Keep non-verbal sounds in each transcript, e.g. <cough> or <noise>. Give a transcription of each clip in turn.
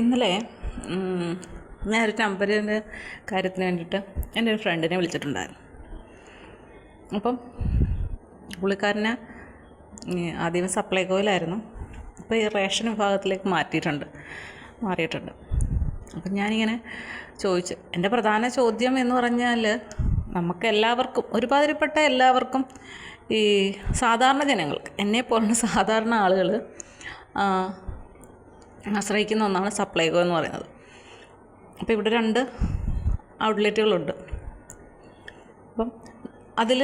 ഇന്നലെ ഞാനൊരു നമ്പറിന്റെ കാര്യത്തിന് വേണ്ടിയിട്ട് എന്റെ ഒരു ഫ്രണ്ടിനെ വിളിച്ചിട്ടുണ്ടായിരുന്നു. അപ്പം പുള്ളിക്കാരനെ ആദ്യം സപ്ലൈകോയിലായിരുന്നു ഇപ്പോൾ ഈ റേഷൻ വിഭാഗത്തിലേക്ക് മാറ്റിയിട്ടുണ്ട് മാറിയിട്ടുണ്ട്. അപ്പം ഞാനിങ്ങനെ ചോദിച്ചു എന്റെ പ്രധാന ചോദ്യം എന്ന് പറഞ്ഞാൽ നമുക്ക് എല്ലാവർക്കും ഒരുമാതിരിപ്പെട്ട എല്ലാവർക്കും ഈ സാധാരണ ജനങ്ങൾക്ക് എന്നെ പോലുള്ള സാധാരണ ആളുകൾ ആശ്രയിക്കുന്ന ഒന്നാണ് സപ്ലൈകോ എന്ന് പറയുന്നത്. അപ്പോൾ ഇവിടെ രണ്ട് ഔട്ട്ലെറ്റുകളുണ്ട്. അപ്പം അതിൽ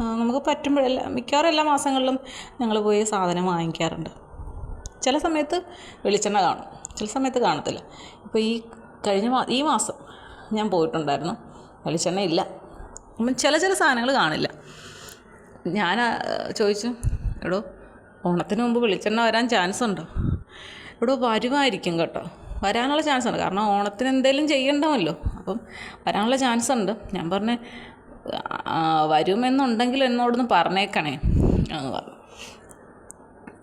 നമുക്ക് പറ്റുമ്പോഴെല്ലാം മിക്കവാറും എല്ലാ മാസങ്ങളിലും ഞങ്ങൾ പോയി സാധനം വാങ്ങിക്കാറുണ്ട്. ചില സമയത്ത് വെളിച്ചെണ്ണ കാണും ചില സമയത്ത് കാണത്തില്ല. ഇപ്പോൾ ഈ കഴിഞ്ഞ മാ ഈ മാസം ഞാൻ പോയിട്ടുണ്ടായിരുന്നു വെളിച്ചെണ്ണ ഇല്ല. അപ്പം ചില ചില സാധനങ്ങൾ കാണില്ല. ഞാൻ ചോദിച്ചു എടോ ഓണത്തിന് മുമ്പ് വെളിച്ചെണ്ണ വരാൻ ചാൻസ് ഉണ്ടോ എടോ വരുമായിരിക്കും കേട്ടോ. വരാനുള്ള ചാൻസ് ഉണ്ട്. കാരണം ഓണത്തിന് എന്തെങ്കിലും ചെയ്യണ്ടമല്ലോ അപ്പം വരാനുള്ള ചാൻസ് ഉണ്ട്. ഞാൻ പറഞ്ഞ വരുമെന്നുണ്ടെങ്കിൽ എന്നോടൊന്ന് പറഞ്ഞേക്കണേ. എന്ന് പറഞ്ഞു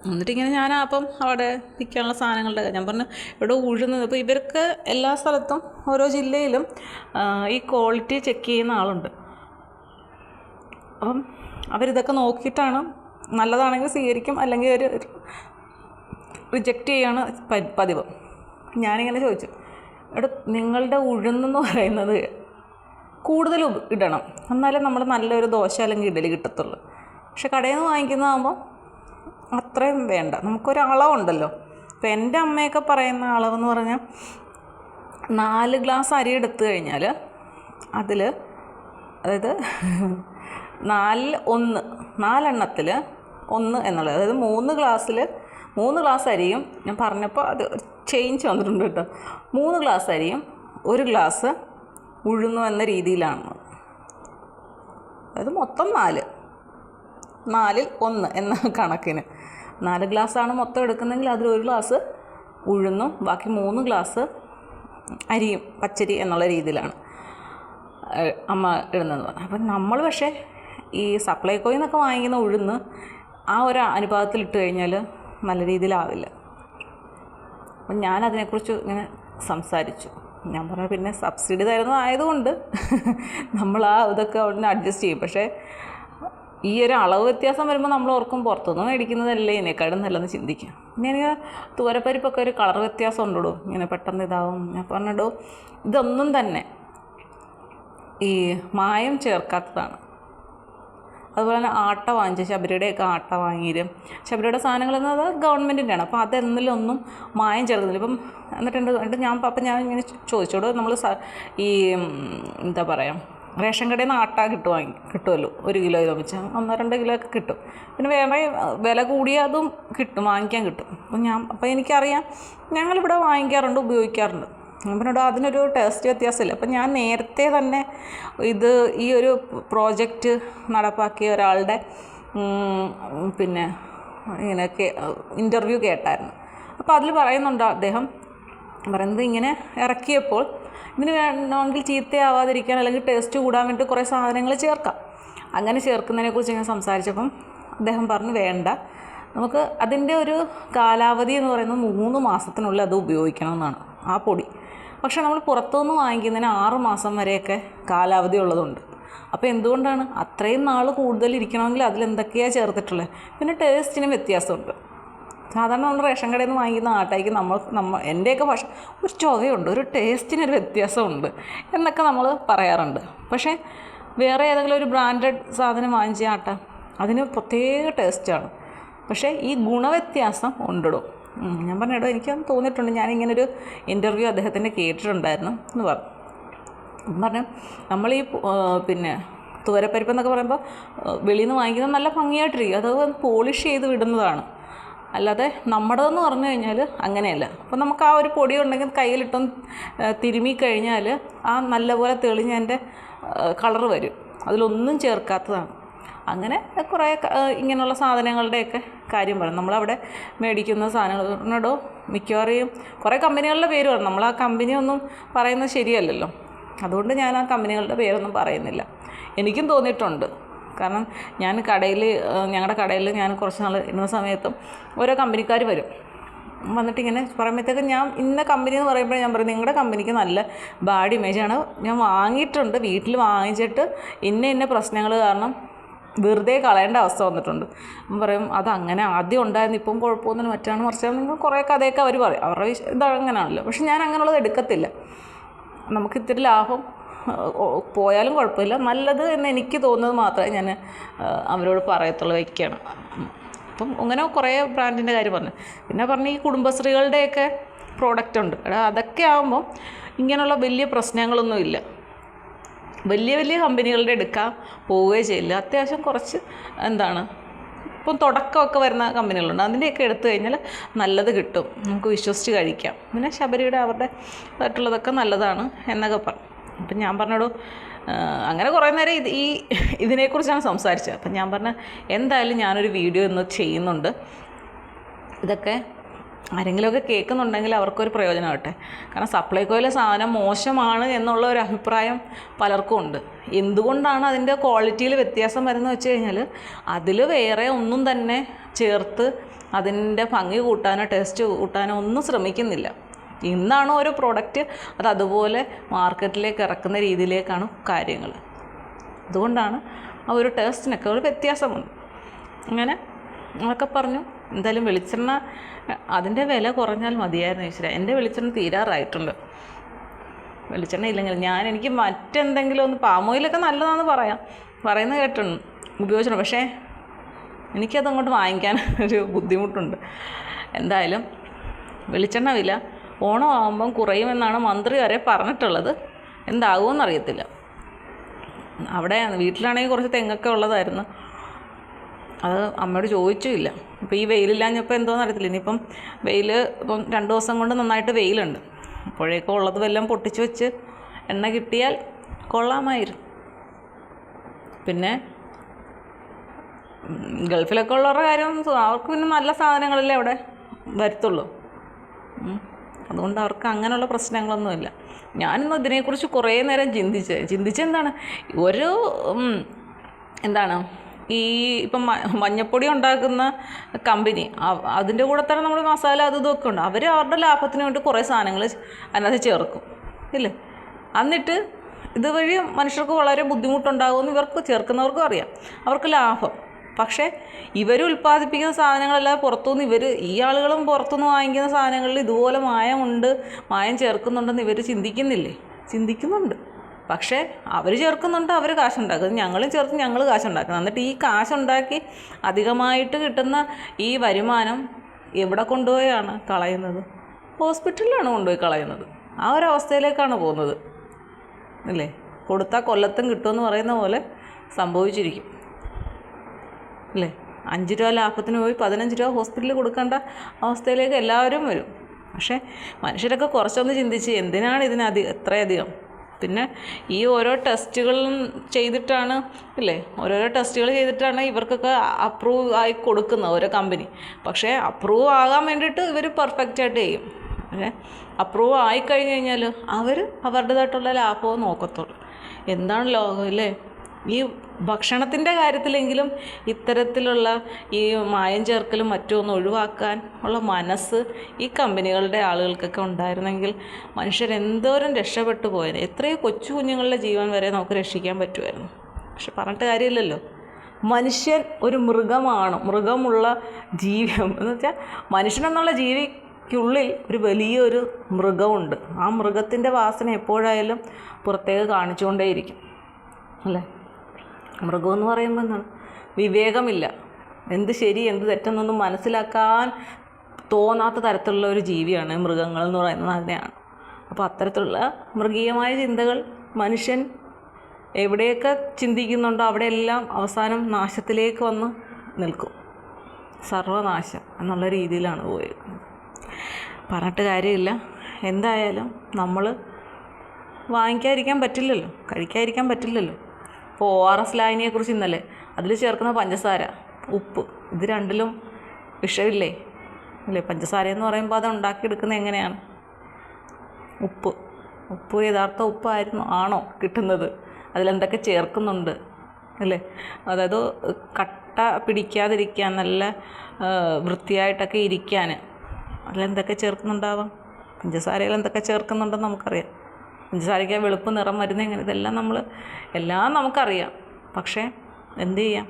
എന്നിട്ട് ഇങ്ങനെ ഞാൻ അപ്പം അവിടെ നിൽക്കാനുള്ള സാധനങ്ങളുടെ ഞാൻ പറഞ്ഞു ഇവിടെ ഉഴുന്നത്. അപ്പോൾ ഇവർക്ക് എല്ലാ സ്ഥലത്തും ഓരോ ജില്ലയിലും ഈ ക്വാളിറ്റി ചെക്ക് ചെയ്യുന്ന ആളുണ്ട്. അപ്പം അവരിതൊക്കെ നോക്കിയിട്ടാണ് നല്ലതാണെങ്കിൽ സ്വീകരിക്കും. അല്ലെങ്കിൽ ഒരു റിജക്റ്റ് ചെയ്യാണ് പതിവ്. ഞാനിങ്ങനെ ചോദിച്ചു എടാ നിങ്ങളുടെ ഉഴുന്നെന്ന് പറയുന്നത് കൂടുതൽ ഇടണം. എന്നാലേ നമ്മൾ നല്ലൊരു ദോശ അല്ലെങ്കിൽ ഇഡലി കിട്ടത്തുള്ളൂ. പക്ഷെ കടയിൽ നിന്ന് വാങ്ങിക്കുന്നതാകുമ്പോൾ അത്രയും വേണ്ട. നമുക്കൊരു അളവുണ്ടല്ലോ. ഇപ്പം എന്റെ അമ്മയൊക്കെ പറയുന്ന അളവെന്ന് പറഞ്ഞാൽ നാല് ഗ്ലാസ് അരി എടുത്തു കഴിഞ്ഞാൽ അതിൽ അതായത് നാലിൽ ഒന്ന് നാലെണ്ണത്തിൽ ഒന്ന് എന്നുള്ളത്. അതായത് മൂന്ന് ഗ്ലാസ്സിൽ മൂന്ന് ഗ്ലാസ് അരിയും ഞാൻ പറഞ്ഞപ്പോൾ അത് ചേഞ്ച് വന്നിട്ടുണ്ട് കേട്ടോ. മൂന്ന് ഗ്ലാസ് അരിയും ഒരു ഗ്ലാസ് ഉഴുന്നു എന്ന രീതിയിലാണ്. അതായത് മൊത്തം നാല്. നാലിൽ ഒന്ന് എന്ന കണക്കിന്. നാല് ഗ്ലാസ്സാണ് മൊത്തം എടുക്കുന്നതെങ്കിൽ അതിൽ ഒരു ഗ്ലാസ് ഉഴുന്നും ബാക്കി മൂന്ന് ഗ്ലാസ് അരിയും പച്ചരി എന്നുള്ള രീതിയിലാണ് അമ്മ ഇടുന്നതെന്ന് പറഞ്ഞു അപ്പം നമ്മൾ പക്ഷേ ഈ സപ്ലൈകോയിൽ നിന്നൊക്കെ വാങ്ങിക്കുന്ന ഉഴുന്ന് ആ ഒരു അനുപാതത്തിൽ ഇട്ട് കഴിഞ്ഞാൽ നല്ല രീതിയിലാവില്ല. അപ്പം ഞാൻ അതിനെക്കുറിച്ച് ഇങ്ങനെ സംസാരിച്ചു. ഞാൻ പറഞ്ഞു പിന്നെ സബ്സിഡി തരുന്നത് ആയതുകൊണ്ട് <laughs> നമ്മൾ ആ ഇതൊക്കെ അവിടെ അഡ്ജസ്റ്റ് ചെയ്യും. പക്ഷേ ഈ ഒരു അളവ് വ്യത്യാസം വരുമ്പോൾ നമ്മൾ ഓർക്കും പുറത്തുനിന്ന് മേടിക്കുന്നതല്ലേ ഇതിനേക്കാളും നല്ലതെന്ന് ചിന്തിക്കാം. പിന്നെ എനിക്ക് തൂരപ്പരിപ്പൊക്കെ ഒരു കളർ വ്യത്യാസം ഉണ്ടോ ഇങ്ങനെ പെട്ടെന്ന് ഇതാവും. ഞാൻ പറഞ്ഞിടും ഇതൊന്നും തന്നെ ഈ മായം ചേർക്കാത്തതാണ്. അതുപോലെ തന്നെ ആട്ട വാങ്ങിച്ച് ശബരിയുടെയൊക്കെ ആട്ട വാങ്ങിയിരും. ശബരിയുടെ സാധനങ്ങൾ എന്നത് ഗവൺമെന്റിന്റെയാണ് അപ്പോൾ അതെന്നിലൊന്നും മായം ചേർക്കുന്നില്ല ഇപ്പം എന്നിട്ടുണ്ട് എന്നിട്ട് ഞാൻ അപ്പം ഞാൻ ഇങ്ങനെ ചോദിച്ചോട് നമ്മൾ ഈ എന്താ പറയുക റേഷൻ കടയിൽ നിന്ന് ആട്ട കിട്ടുവാങ്ങി കിട്ടുമല്ലോ ഒരു കിലോ ഇത് വെച്ച്. ഒന്നോ രണ്ടോ കിലോ ഒക്കെ കിട്ടും. പിന്നെ വേറെ വില കൂടിയ അതും കിട്ടും വാങ്ങിക്കാൻ കിട്ടും. അപ്പം ഞാൻ അപ്പോൾ എനിക്കറിയാം ഞങ്ങളിവിടെ വാങ്ങിക്കാറുണ്ട് ഉപയോഗിക്കാറുണ്ട്. പറഞ്ഞോ അതിനൊരു ടേസ്റ്റ് വ്യത്യാസമില്ല. അപ്പം ഞാൻ നേരത്തെ തന്നെ ഇത് ഈ ഒരു പ്രോജക്റ്റ് നടപ്പാക്കിയ ഒരാളുടെ പിന്നെ ഇങ്ങനെ ഇന്റർവ്യൂ കേട്ടായിരുന്നു. അപ്പോൾ അതിൽ പറയുന്നുണ്ട് അദ്ദേഹം പറയുന്നത് ഇങ്ങനെ ഇറക്കിയപ്പോൾ ഇതിന് വേണമെങ്കിൽ ചീത്തയാവാതിരിക്കാൻ അല്ലെങ്കിൽ ടേസ്റ്റ് കൂടാൻ വേണ്ടി കുറേ സാധനങ്ങൾ ചേർക്കാം. അങ്ങനെ ചേർക്കുന്നതിനെക്കുറിച്ച് ഞാൻ സംസാരിച്ചപ്പം അദ്ദേഹം പറഞ്ഞു വേണ്ട. നമുക്ക് അതിന്റെ ഒരു കാലാവധി എന്ന് പറയുന്നത് മൂന്ന് മാസത്തിനുള്ളിൽ അത് ഉപയോഗിക്കണമെന്നാണ് ആ പൊടി. പക്ഷേ നമ്മൾ പുറത്തുനിന്ന് വാങ്ങിക്കുന്നതിന് ആറ് മാസം വരെയൊക്കെ കാലാവധി ഉള്ളതുണ്ട്. അപ്പോൾ എന്തുകൊണ്ടാണ് അത്രയും നാൾ കൂടുതൽ ഇരിക്കണമെങ്കിൽ അതിലെന്തൊക്കെയാണ് ചേർത്തിട്ടുള്ളത്? പിന്നെ ടേസ്റ്റിനും വ്യത്യാസമുണ്ട്. സാധാരണ നമ്മൾ റേഷൻ കടയിൽ നിന്ന് വാങ്ങിക്കുന്ന ആട്ടായിക്ക് നമ്മൾ നമ്മൾ എന്റെയൊക്കെ ഭക്ഷ ഒരു ചൊവയുണ്ട് ഒരു ടേസ്റ്റിനൊരു വ്യത്യാസമുണ്ട് എന്നൊക്കെ നമ്മൾ പറയാറുണ്ട്. പക്ഷേ വേറെ ഏതെങ്കിലും ഒരു ബ്രാൻഡഡ് സാധനം വാങ്ങിച്ച ആട്ട അതിന് പ്രത്യേക ടേസ്റ്റാണ്. പക്ഷേ ഈ ഗുണവ്യത്യാസം ഉണ്ടിടും. ഞാൻ പറഞ്ഞിടോ എനിക്കത് തോന്നിയിട്ടുണ്ട്. ഞാനിങ്ങനൊരു ഇന്റർവ്യൂ അദ്ദേഹത്തിന്റെ കേട്ടിട്ടുണ്ടായിരുന്നു എന്ന് പറഞ്ഞു. പറഞ്ഞു നമ്മളീ പിന്നെ തുവരപ്പരിപ്പ് എന്നൊക്കെ പറയുമ്പോൾ വെളിയിൽ നിന്ന് വാങ്ങിക്കുന്നത് നല്ല ഭംഗിയായിട്ടിരിക്കും. അത് പോളിഷ് ചെയ്ത് വിടുന്നതാണ്. അല്ലാതെ നമ്മുടേതെന്ന് പറഞ്ഞു കഴിഞ്ഞാൽ അങ്ങനെയല്ല. അപ്പോൾ നമുക്ക് ആ ഒരു പൊടി ഉണ്ടെങ്കിൽ കയ്യിലിട്ടും തിരുമ്മി കഴിഞ്ഞാൽ ആ നല്ലപോലെ തെളിഞ്ഞതിന്റെ കളർ വരും. അതിലൊന്നും ചേർക്കാത്തതാണ്. അങ്ങനെ കുറേ ഇങ്ങനെയുള്ള സാധനങ്ങളുടെയൊക്കെ കാര്യം പറയും നമ്മളവിടെ മേടിക്കുന്ന സാധനങ്ങളോടോ മിക്കവാറും കുറേ കമ്പനികളുടെ പേര് പറയും നമ്മൾ ആ കമ്പനി ഒന്നും പറയുന്നത് ശരിയല്ലല്ലോ. അതുകൊണ്ട് ഞാൻ ആ കമ്പനികളുടെ പേരൊന്നും പറയുന്നില്ല. എനിക്കും തോന്നിയിട്ടുണ്ട്. കാരണം ഞാൻ കടയിൽ ഞങ്ങളുടെ കടയിൽ ഞാൻ കുറച്ച് നാൾ ഇരുന്ന സമയത്തും ഓരോ കമ്പനിക്കാർ വരും. വന്നിട്ട് ഇങ്ങനെ പറയുമ്പോഴത്തേക്ക് ഞാൻ ഇന്ന കമ്പനി എന്ന് പറയുമ്പോൾ ഞാൻ പറയും നിങ്ങളുടെ കമ്പനിക്ക് നല്ല ബാഡ് ഇമേജാണ് ഞാൻ വാങ്ങിയിട്ടുണ്ട് വീട്ടിൽ വാങ്ങിച്ചിട്ട് ഇന്ന ഇന്ന പ്രശ്നങ്ങൾ കാരണം വെറുതെ കളയേണ്ട അവസ്ഥ വന്നിട്ടുണ്ട്. അപ്പം പറയും അത് അങ്ങനെ ആദ്യം ഉണ്ടായിരുന്നു ഇപ്പം കുഴപ്പമൊന്നും മറ്റാണ് മറിച്ചാണ്. നിങ്ങൾ കുറേ കഥയൊക്കെ അവർ പറയും. അവരുടെ ഇതങ്ങനെയാണല്ലോ പക്ഷെ ഞാൻ അങ്ങനെയുള്ളത് എടുക്കത്തില്ല. നമുക്ക് ഇത്തിരി ലാഭം പോയാലും കുഴപ്പമില്ല. നല്ലത് എന്ന് എനിക്ക് തോന്നുന്നത് മാത്രമേ ഞാൻ അവരോട് പറയത്തുള്ളൂ വയ്ക്കുകയാണ്. അപ്പം അങ്ങനെ കുറേ ബ്രാൻഡിന്റെ കാര്യം പറഞ്ഞു. പിന്നെ പറഞ്ഞു ഈ കുടുംബശ്രീകളുടെയൊക്കെ പ്രോഡക്റ്റ് ഉണ്ട്. അതൊക്കെ ആകുമ്പം ഇങ്ങനെയുള്ള വലിയ പ്രശ്നങ്ങളൊന്നും ഇല്ല വലിയ വലിയ കമ്പനികളുടെ എടുക്കാൻ പോവുകയോ ചെയ്യില്ല. അത്യാവശ്യം കുറച്ച് എന്താണ് ഇപ്പം തുടക്കമൊക്കെ വരുന്ന കമ്പനികളുണ്ട്. അതിന്റെയൊക്കെ എടുത്തു കഴിഞ്ഞാൽ നല്ലത് കിട്ടും. നമുക്ക് വിശ്വസിച്ച് കഴിക്കാം. പിന്നെ ശബരിയുടെ അവരുടെ ആയിട്ടുള്ളതൊക്കെ നല്ലതാണ് എന്നൊക്കെ പറഞ്ഞു. അപ്പം ഞാൻ പറഞ്ഞോ അങ്ങനെ കുറേ നേരം ഇത് ഈ ഇതിനെക്കുറിച്ചാണ് സംസാരിച്ചത്. അപ്പം ഞാൻ പറഞ്ഞ എന്തായാലും ഞാനൊരു വീഡിയോ ഇന്ന് ചെയ്യുന്നുണ്ട്. ഇതൊക്കെ ആരെങ്കിലുമൊക്കെ കേൾക്കുന്നുണ്ടെങ്കിൽ അവർക്കൊരു പ്രയോജനമാകട്ടെ കാരണം സപ്ലൈകോയിലെ സാധനം മോശമാണ് എന്നുള്ള ഒരു അഭിപ്രായം പലർക്കും ഉണ്ട്. എന്തുകൊണ്ടാണ് അതിന്റെ ക്വാളിറ്റിയിൽ വ്യത്യാസം വരുന്നത് വെച്ച് കഴിഞ്ഞാൽ അതിൽ വേറെ ഒന്നും തന്നെ ചേർത്ത് അതിന്റെ ഭംഗി കൂട്ടാനോ ടേസ്റ്റ് കൂട്ടാനോ ഒന്നും ശ്രമിക്കുന്നില്ല. ഇന്നാണ് ഒരു പ്രോഡക്റ്റ് അത് അതുപോലെ മാർക്കറ്റിലേക്ക് ഇറക്കുന്ന രീതിയിലേക്കാണ് കാര്യങ്ങൾ. അതുകൊണ്ടാണ് ആ ഒരു ടേസ്റ്റിനൊക്കെ ഒരു വ്യത്യാസമുണ്ട്. അങ്ങനെ അതൊക്കെ പറഞ്ഞു. എന്തായാലും വെളിച്ചെണ്ണ അതിന്റെ വില കുറഞ്ഞാൽ മതിയായിരുന്നു ഈശ്വര. എന്റെ വെളിച്ചെണ്ണ തീരാറായിട്ടുണ്ട്. വെളിച്ചെണ്ണ ഇല്ലെങ്കിൽ ഞാൻ എനിക്ക് മറ്റെന്തെങ്കിലും ഒന്ന് പാം ഓയിലൊക്കെ നല്ലതാണെന്ന് പറയാം. പറയുന്നത് കേട്ടുണ്ട് ഉപയോഗിച്ചിട്ടുണ്ട്. പക്ഷേ എനിക്കത് അങ്ങോട്ട് വാങ്ങിക്കാൻ ഒരു ബുദ്ധിമുട്ടുണ്ട്. എന്തായാലും വെളിച്ചെണ്ണ വില ഓണം ആകുമ്പം കുറയുമെന്നാണ് മന്ത്രി വരെ പറഞ്ഞിട്ടുള്ളത്. എന്താകുമെന്നറിയത്തില്ല അവിടെ വീട്ടിലാണെങ്കിൽ കുറച്ച് തെങ്ങൊക്കെ ഉള്ളതായിരുന്നു. അത് അമ്മയോട് ചോദിച്ചുമില്ല ഇപ്പോൾ ഈ വെയിലില്ലാഞ്ഞപ്പോൾ എന്തോന്ന് അറിയത്തില്ല. ഇനിയിപ്പം വെയിൽ ഇപ്പം രണ്ട് ദിവസം കൊണ്ട് നന്നായിട്ട് വെയിലുണ്ട്. അപ്പോഴേക്കും ഉള്ളത് വല്ലതും പൊട്ടിച്ച് വെച്ച് എണ്ണ കിട്ടിയാൽ കൊള്ളാമായിരുന്നു. പിന്നെ ഗൾഫിലൊക്കെ ഉള്ളവരുടെ കാര്യം അവർക്ക് പിന്നെ നല്ല സാധനങ്ങളല്ലേ അവിടെ വരത്തുള്ളൂ. അതുകൊണ്ട് അവർക്ക് അങ്ങനെയുള്ള പ്രശ്നങ്ങളൊന്നുമില്ല. ഞാനിന്ന് ഇതിനെക്കുറിച്ച് കുറേ നേരം ചിന്തിച്ച് ചിന്തിച്ചെന്താണ്? ഒരു എന്താണ്? ഈ ഇപ്പം മഞ്ഞപ്പൊടി ഉണ്ടാക്കുന്ന കമ്പനി അതിന്റെ കൂടെ തന്നെ നമ്മൾ മസാല അത് ഇതൊക്കെ ഉണ്ട്. അവർ അവരുടെ ലാഭത്തിന് വേണ്ടി കുറേ സാധനങ്ങൾ അതിനകത്ത് ചേർക്കും. ഇല്ലേ? എന്നിട്ട് ഇതുവഴി മനുഷ്യർക്ക് വളരെ ബുദ്ധിമുട്ടുണ്ടാകുമെന്ന് ഇവർക്ക് ചേർക്കുന്നവർക്കും അറിയാം. അവർക്ക് ലാഭം. പക്ഷേ ഇവർ ഉൽപ്പാദിപ്പിക്കുന്ന സാധനങ്ങളല്ലാതെ പുറത്തുനിന്ന് ഇവർ ഈ ആളുകളും പുറത്തുനിന്ന് വാങ്ങിക്കുന്ന സാധനങ്ങളിൽ ഇതുപോലെ മായമുണ്ട് മായം ചേർക്കുന്നുണ്ടെന്ന് ഇവർ ചിന്തിക്കുന്നില്ലേ? ചിന്തിക്കുന്നുണ്ട്. പക്ഷേ അവർ ചേർക്കുന്നുണ്ട് അവർ കാശുണ്ടാക്കുന്നത് ഞങ്ങളും ചേർത്ത് ഞങ്ങൾ കാശുണ്ടാക്കുന്നത് എന്നിട്ട് ഈ കാശുണ്ടാക്കി അധികമായിട്ട് കിട്ടുന്ന ഈ വരുമാനം എവിടെ കൊണ്ടുപോയാണ് കളയുന്നത്? ഹോസ്പിറ്റലിലാണ് കൊണ്ടുപോയി കളയുന്നത്. ആ ഒരു അവസ്ഥയിലേക്കാണ് പോകുന്നത്. അല്ലേ? കൊടുത്താൽ കൊല്ലത്തും കിട്ടുമെന്ന് പറയുന്ന പോലെ സംഭവിച്ചിരിക്കും. അല്ലേ? അഞ്ച് രൂപ ലാഭത്തിന് പോയി പതിനഞ്ച് രൂപ ഹോസ്പിറ്റലിൽ കൊടുക്കേണ്ട അവസ്ഥയിലേക്ക് എല്ലാവരും വരും. പക്ഷേ മനുഷ്യരൊക്കെ കുറച്ചൊന്ന് ചിന്തിച്ച് എന്തിനാണ് ഇതിനധികം എത്രയധികം പിന്നെ ഈ ഓരോ ടെസ്റ്റുകളും ചെയ്തിട്ടാണ് ഇല്ലേ? ഓരോരോ ടെസ്റ്റുകൾ ചെയ്തിട്ടാണ് ഇവർക്കൊക്കെ അപ്രൂവ് ആയി കൊടുക്കുന്നത് ഓരോ കമ്പനി പക്ഷേ അപ്രൂവ് ആകാൻ വേണ്ടിയിട്ട് ഇവർ പെർഫെക്റ്റ് ആയിട്ട് ചെയ്യും. പക്ഷേ അപ്രൂവ് ആയിക്കഴിഞ്ഞ് കഴിഞ്ഞാൽ അവർ അവരുടേതായിട്ടുള്ള ലാഭവും നോക്കത്തുള്ളൂ. എന്താണ് ലോകം ഇല്ലേ? ഈ ഭക്ഷണത്തിന്റെ കാര്യത്തിലെങ്കിലും ഇത്തരത്തിലുള്ള ഈ മായം ചേർക്കലും മറ്റും ഒന്ന് ഒഴിവാക്കാൻ ഉള്ള മനസ്സ് ഈ കമ്പനികളുടെ ആളുകൾക്കൊക്കെ ഉണ്ടായിരുന്നെങ്കിൽ മനുഷ്യരെന്തോരം രക്ഷപ്പെട്ടു പോയത് എത്രയോ കൊച്ചു കുഞ്ഞുങ്ങളുടെ ജീവൻ വരെ നമുക്ക് രക്ഷിക്കാൻ പറ്റുമായിരുന്നു. പക്ഷെ പറഞ്ഞിട്ട് കാര്യമില്ലല്ലോ. മനുഷ്യൻ ഒരു മൃഗമാണ്. മൃഗമുള്ള ജീവി എന്ന് വെച്ചാൽ മനുഷ്യനെന്നുള്ള ജീവിക്കുള്ളിൽ ഒരു വലിയൊരു മൃഗമുണ്ട്. ആ മൃഗത്തിന്റെ വാസന എപ്പോഴായാലും പുറത്തേക്ക് കാണിച്ചുകൊണ്ടേയിരിക്കും. അല്ലേ? മൃഗം എന്ന് പറയുമ്പോൾ എന്താണ്? വിവേകമില്ല. എന്ത് ശരി എന്ത് തെറ്റെന്നൊന്നും മനസ്സിലാക്കാൻ തോന്നാത്ത തരത്തിലുള്ള ഒരു ജീവിയാണ് മൃഗങ്ങൾ എന്ന് പറയുന്നത് അതിനെയാണ്. അപ്പോൾ അത്തരത്തിലുള്ള മൃഗീയമായ ചിന്തകൾ മനുഷ്യൻ എവിടെയൊക്കെ ചിന്തിക്കുന്നുണ്ടോ അവിടെയെല്ലാം അവസാനം നാശത്തിലേക്ക് വന്ന് നിൽക്കും. സർവനാശം എന്നുള്ള രീതിയിലാണ് പോയിരിക്കുന്നത് പറഞ്ഞിട്ട് കാര്യമില്ല. എന്തായാലും നമ്മൾ വാങ്ങിക്കാതിരിക്കാൻ പറ്റില്ലല്ലോ. കഴിക്കാതിരിക്കാൻ പറ്റില്ലല്ലോ. ഇപ്പോൾ ഒ ആർ എസ് ലായനിയെക്കുറിച്ച് ഇന്നലെ അതിൽ ചേർക്കുന്ന പഞ്ചസാര ഉപ്പ് ഇത് രണ്ടിലും വിഷമില്ലേ? അല്ലേ? പഞ്ചസാര എന്ന് പറയുമ്പോൾ അത് ഉണ്ടാക്കിയെടുക്കുന്നത് എങ്ങനെയാണ്? ഉപ്പ്. ഉപ്പ് യഥാർത്ഥ ഉപ്പായിരുന്നു ആണോ കിട്ടുന്നത്? അതിലെന്തൊക്കെ ചേർക്കുന്നുണ്ട്? അല്ലേ? അതായത് കട്ട പിടിക്കാതിരിക്കാൻ നല്ല വൃത്തിയായിട്ടൊക്കെ ഇരിക്കാൻ അതിലെന്തൊക്കെ ചേർക്കുന്നുണ്ടാവാം? പഞ്ചസാരയിൽ എന്തൊക്കെ ചേർക്കുന്നുണ്ടെന്ന് നമുക്കറിയാം. പഞ്ചസാരയ്ക്ക് വെളുപ്പ് നിറം വരുന്ന ഇങ്ങനെ ഇതെല്ലാം നമ്മൾ എല്ലാം നമുക്കറിയാം. പക്ഷേ എന്ത് ചെയ്യാം?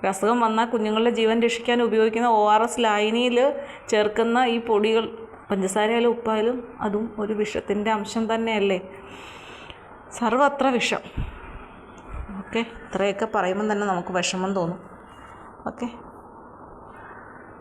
ഒരു അസുഖം വന്നാൽ കുഞ്ഞുങ്ങളുടെ ജീവൻ രക്ഷിക്കാൻ ഉപയോഗിക്കുന്ന ഒ ആർ എസ് ലായനിയിൽ ചേർക്കുന്ന ഈ പൊടികൾ പഞ്ചസാരയായാലും ഉപ്പായാലും അതും ഒരു വിഷത്തിന്റെ അംശം തന്നെയല്ലേ? സർവത്ര വിഷം. ഓക്കെ? ഇത്രയൊക്കെ പറയുമ്പം തന്നെ നമുക്ക് വിഷമം തോന്നും. ഓക്കെ?